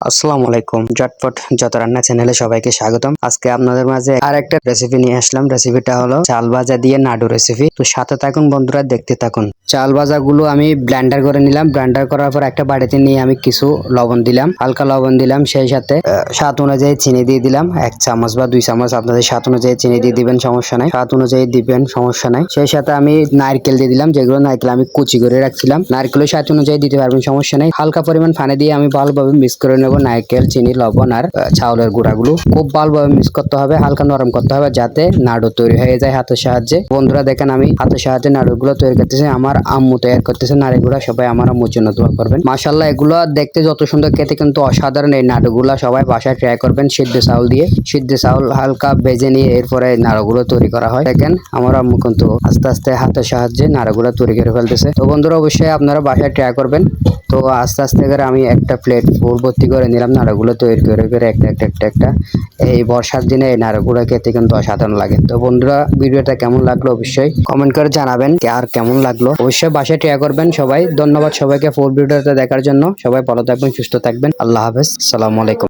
আসসালামু আলাইকুম জটপট যত রান্না চ্যানেলে সবাইকে স্বাগতম। আজকে আপনাদের মাঝে আর একটা রেসিপি নিয়ে আসলাম। রেসিপিটা হলো চাল ভাজা দিয়ে নাড়ু রেসিপি তো সাথে থাকুন বন্ধুরা, দেখতে থাকুন। চাল ভাজাগুলো আমি ব্লেন্ডার করে নিলাম। ব্লেন্ডার করার পর একটা বাড়িতে নিয়ে আমি কিছু লবণ দিলাম, হালকা লবণ দিলাম, সেই সাথে স্বাদ অনুযায়ী চিনি দিয়ে দিলাম, এক চামচ বা দুই চামচ। আপনাদের স্বাদ অনুযায়ী চিনি দিয়ে দিবেন, সমস্যা নাই। স্বাদ অনুযায়ী দিবেন, সমস্যা নাই। সেই সাথে আমি নারকেল দিয়ে দিলাম, যেগুলো নারকেল আমি কুচি করে রাখছিলাম। নারকেলের স্বাদ অনুযায়ী দিতে পারবেন, সমস্যা নাই। হালকা পরিমাণ পানি দিয়ে আমি ভালোভাবে মিক্স করে নেব। নারকেল, চিনি, লবণ আর চাউলের গুঁড়াগুলো। খুব ভালোভাবে মিক্স করতে হবে, হালকা নরম করতে হবে যাতে নাড়ু তৈরি হয়ে যায় হাতের সাহায্যে। বন্ধুরা, দেখেন আমি হাতের সাহায্যে নাড়ুগুলো তৈরি করতেছি, আমার আম্মু তৈরি করতেছে নাড়ুগুলো, সবাই আমার আম্মুর জন্য দোয়া করবেন। মাশাল্লাহ এগুলো দেখতে যত সুন্দর, খেতে কিন্তু অসাধারণ। এই নাড়ুগুলো সবাই বাসায় ট্রাই করবেন, সিদ্ধ চাউল দিয়ে। সিদ্ধ চাউল হালকা ভেজে নিয়ে এরপরে নাড়ুগুলো তৈরি করা হয়। দেখেন, আমার আম্মু কিন্তু আস্তে আস্তে হাতের সাহায্যে নাড়ুগুলো তৈরি করে ফেলতেছে। তো বন্ধুরা, অবশ্যই আপনারা বাসায় ট্রাই করবেন। তো আস্তে আস্তে করে আমি একটা প্লেট ভর্তি করে নিলাম, নাড়ুগুলো তৈরি করে করে একটা একটা একটা একটা। এই বর্ষার দিনে এই নাড়ুগুলো খেতে কিন্তু অসাধারণ লাগে। তো বন্ধুরা, ভিডিওটা কেমন লাগল অবশ্যই কমেন্ট করে জানাবেন আর কেমন লাগল। অবশ্যই বাসায় ট্রাই করবেন সবাই। ধন্যবাদ সবাইকে ফুল ভিডিওটা দেখার জন্য। সবাই ভালো থাকবেন, সুস্থ থাকবেন। আল্লাহ হাফেজ। সালামু আলাইকুম।